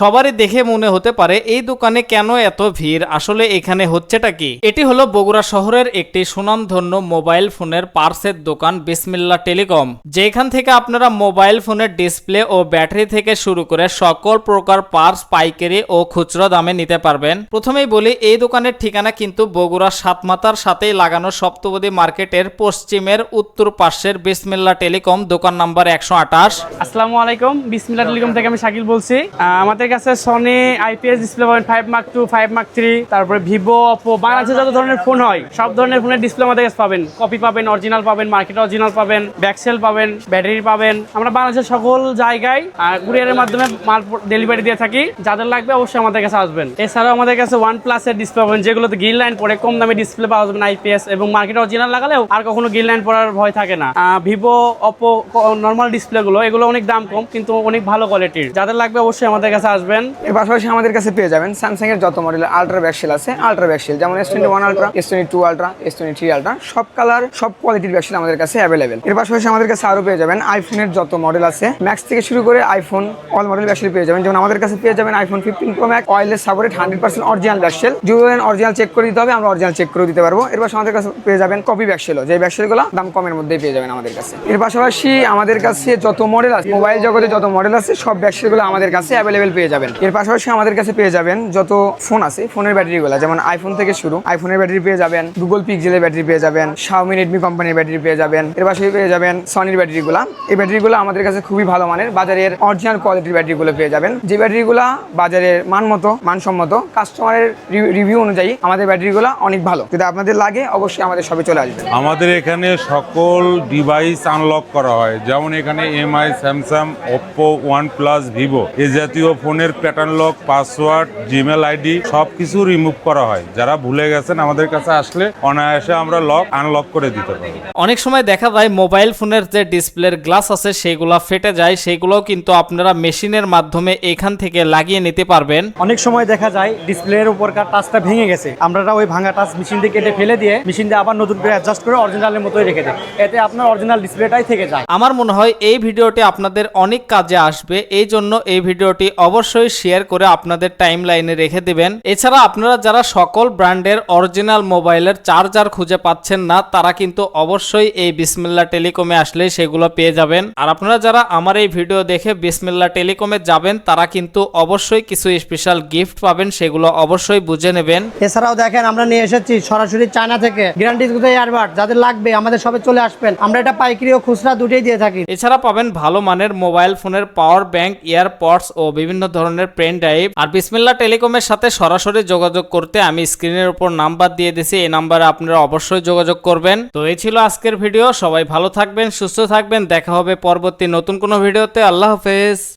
সবারই দেখে মনে হতে পারে, এই দোকানে কেন এত ভিড়? আসলে এখানে হচ্ছেটা কি? এটি হলো বগুড়া শহরের একটি সুনামধন্য মোবাইল ফোনের পার্সের দোকান বিসমিল্লা টেলিকম, যেখান থেকে আপনারা মোবাইল ফোনের ডিসপ্লে ও ব্যাটারি থেকে শুরু করে সকল প্রকার পার্স, পাইকারি ও খুচরো দামে নিতে পারবেন। প্রথমেই বলি, এই দোকানের ঠিকানা কিন্তু বগুড়া সাতমাতার সাথেই লাগানো সপ্তপদী মার্কেটের পশ্চিমের উত্তর পার্শ্বের বিসমিল্লা টেলিকম, দোকান নাম্বার একশো আঠাশ। আসসালামু আলাইকুম বিসমিল্লাহ টেলিকম থেকে আমি শাকিল বলছি। আমাদের কাছে সনি আইপিএস ডিসপ্লে পাবেন five mark two five mark three তারপরে ভিভো অপো বাংলাদেশে যত ধরনের ফোন হয়, সব ধরনের ফোনের ডিসপ্লে আমাদের কাছে পাবেন। কপি পাবেন অরিজিনাল পাবেন মার্কেট অরিজিনাল পাবেন ব্যাকসেল পাবেন ব্যাটারি পাবেন। আমরা বাংলাদেশের সকল জায়গায় কুরিয়ারের মাধ্যমে মাল ডেলিভারি দিয়ে থাকি। যাদের লাগবে অবশ্যই আমাদের কাছে আসবেন। এছাড়াও আমাদের কাছে ওয়ান প্লাসের ডিসপ্লে পাবেন, যেগুলোতে গ্রিন লাইন পড়ে কম দামে ডিসপ্লে পাওয়া যাবেন আইপিএস এবং মার্কেট অরিজিনাল লাগালেও আর কখনো গ্রিন লাইন পড়ার ভয় থাকে না। ভিভো অপো নর্মাল ডিসপ্লে গুলো, এগুলো অনেক দাম কম, কিন্তু অনেক ভালো কোয়ালিটির যাদের লাগবে অবশ্যই আমাদের কাছে আসবেন। এর পাশাপাশি আমাদের কাছে পেয়ে যাবেন স্যামসাং এর যত মডেলের আলট্রা ব্যাকসেল আছে আলট্রা ব্যাকসেল যেমন S twenty one ultra S twenty two ultra S twenty three ultra সব কালার সব কোয়ালিটির ব্যাকসেল আমাদের কাছে অ্যাভেলেবেল এর পাশাপাশি আমাদের কাছে আরও পেয়ে যাবেন আইফোনের যত মডেল আছে ম্যাক্স থেকে শুরু করে আইফোন অল মডেল ব্যাকসেল পেয়ে যাবেন। যেমন আমাদের কাছে পেয়ে যাবেন আইফোন ফিফটিন প্রো ম্যাক্স অয়েলের supported hundred percent original back shell যদি বলেন অরিজিনাল চেক করে দিতে হবে, আমরা অরিজিনাল চেক করে দিতে পারব। এর আমাদের কাছে পেয়ে যাবেন কপি ব্যাকসেলও যে ব্যাকসেলগুলো দাম কমের মধ্যে পেয়ে যাবেন আমাদের কাছে। এর পাশাপাশি আমাদের কাছে যত মডেল আছে মোবাইল জগতে যত মডেল আছে, সব ব্যাকসেলগুলো আমাদের কাছে অ্যাভেলেবেল পেয়ে যাবেন। এর পাশাপাশি আমাদের কাছে পেয়ে যাবেন যত ফোন আছে, ফোনের ব্যাটারিগুলো, যেমন আইফোন থেকে শুরু আইফোনের ব্যাটারি পেয়ে যাবেন গুগল পিক্সেলের ব্যাটারি পেয়ে যাবেন শাওমি রেডমি কোম্পানির ব্যাটারি পেয়ে যাবেন, এর পাশাপাশি পেয়ে যাবেন সনির ব্যাটারিগুলো। এই ব্যাটারিগুলো আমাদের কাছে খুবই ভালো মানের, বাজারের অরিজিনাল কোয়ালিটির ব্যাটারিগুলো পেয়ে যাবেন। যে ব্যাটারিগুলো বাজারের মানমতো, মানসম্মত কাস্টমারের রিভিউ অনুযায়ী আমাদের ব্যাটারিগুলো অনেক ভালো। যদি আপনাদের লাগে, অবশ্যই আমাদের সবে চলে আসবেন। আমাদের এখানে সকল ডিভাইস আনলক করা হয়। যেমন এখানে Mi Samsung Oppo OnePlus Vivo এ জাতীয় ফোনের pattern lock password Gmail ID সব কিছু রিমুভ করা হয়। যারা ভুলে গেছেন আমাদের কাছে আসলে অনায়াসে আমরা লক আনলক করে দিতে পারি অনেক সময় দেখা যায় মোবাইল ফোনের যে ডিসপ্লের গ্লাস আছে সেগুলো ফেটে যায় সেগুলোও কিন্তু আপনারা মেশিনের মাধ্যমে এখান থেকে লাগিয়ে নিতে পারবেন। অনেক সময় দেখা যায় ডিসপ্লের উপরকার টাচটা ভেঙে গেছে। আমরা ওই ভাঙা টাচ মেশিন দিয়ে কেটে ফেলে দিয়ে মেশিন দিয়ে আবার নতুন করে অ্যাডজাস্ট করে অরিজিনালের মতোই রেখে দেয়। এতে আপনার অরিজিনাল ডিসপ্লেটাই থেকে যায়। আমার মনে হয় এই ভিডিওটি আপনাদের অনেক কাজে আসবে এই জন্য এই ভিডিওটি অবশ্যই শেয়ার করে আপনাদের টাইম লাইনে রেখে দিবেন। এছাড়া আপনারা যারা সকল ব্র্যান্ডের অরিজিনাল মোবাইলের চার্জার খুঁজে পাচ্ছেন না তারা কিন্তু অবশ্যই এই বিসমিল্লা টেলিকমে আসলে সেগুলো পেয়ে যাবেন। আর আপনারা যারা আমার এই ভিডিও দেখে বিসমিল্লা টেলিকমে যাবেন তারা কিন্তু অবশ্যই কিছু স্পেশাল গিফট পাবেন সেগুলো অবশ্যই বুঝে নেবেন। এছাড়াও দেখেন আমরা নিয়ে এসেছি সরাসরি চায়না থেকে গ্যারান্টি এয়ারবাড যাদের লাগবে আমাদের সবে চলে আসবেন। আমরা এটা পাইকারি ও খুচরা দুটোই দিয়ে থাকি। এছাড়া পাবেন ভালো মানের মোবাইল ফোনের পাওয়ার ব্যাংক ইয়ারপডস ও বিভিন্ন ধরনের পেন ড্রাইভ আর বিসমিল্লা টেলিকমের সাথে সরাসরি যোগাযোগ করতে আমি স্ক্রিনের উপর নাম্বার দিয়ে দিছি, এই নাম্বারে আপনারা অবশ্যই যোগাযোগ করবেন। তো এই ছিল আজকের ভিডিও সবাই ভালো থাকবেন, সুস্থ থাকবেন, দেখা হবে পরবর্তী নতুন কোনো ভিডিওতে আল্লাহ হাফেজ।